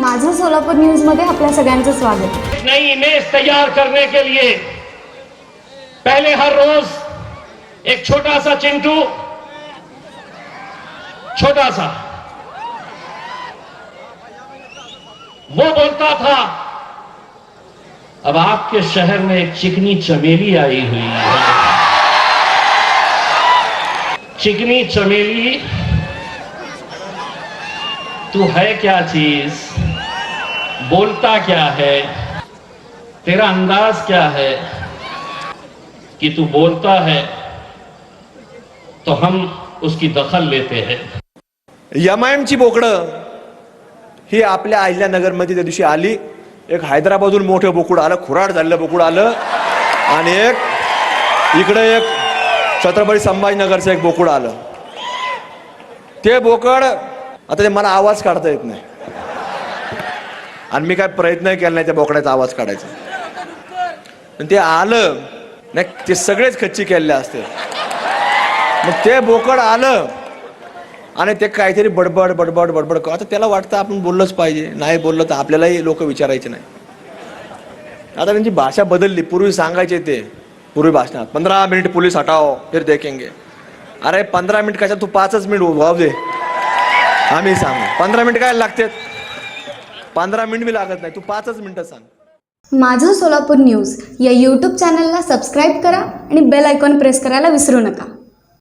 माझं सोलापूर न्यूजमध्ये आपल्या सगळ्यांचं स्वागत. नई इमेज तैयार करने के लिए पहले हर रोज एक छोटा सा चिंटू, छोटा सा। वो बोलता था, अब आपके शहर में एक चिकनी चमेली आई हुई है। चिकनी चमेली, तू है क्या चीज़? बोलता क्या है? तेरा अंदाज क्या है कि तू बोलता है तो हम उसकी दखल लेते हैं? यमायमची बोकडं ही आपल्या अहिल्यानगरमध्ये त्या दिवशी आली. एक हैदराबादहून मोठं बोकुड आलं खुराड झालेलं बोकुड आलं. आणि एक इकडे एक छत्रपती संभाजीनगरचं एक बोकुड आलं. ते बोकड आता ते मला आवाज काढता येत नाही. आणि मी काय प्रयत्न केला नाही त्या बोकड्याचा आवाज काढायचा. पण ते आलं नाही ते सगळेच खच्ची केलेले असते मग ते बोकड आलं आणि ते काहीतरी बडबड बडबड बडबड क- आता त्याला वाटतं आपण बोललंच पाहिजे. नाही बोललं तर आपल्यालाही लोक विचारायचे नाही. आता त्यांची भाषा बदलली पूर्वी सांगायचे ते पूर्वी भाषणात पंधरा मिनिट पोलीस हटाओ फिर देखेंगे. अरे पंधरा मिनिट कशा तू पाचच मिनिट वाव दे. आम्ही सांगू पंधरा मिनिट काय लागतात? पंधरा मिनिट बी लागत नाही. तू पाचच मिनिटं सांग. माझं सोलापूर न्यूज या यूट्यूब चॅनलला सबस्क्राईब करा आणि बेल आयकॉन प्रेस करायला विसरू नका.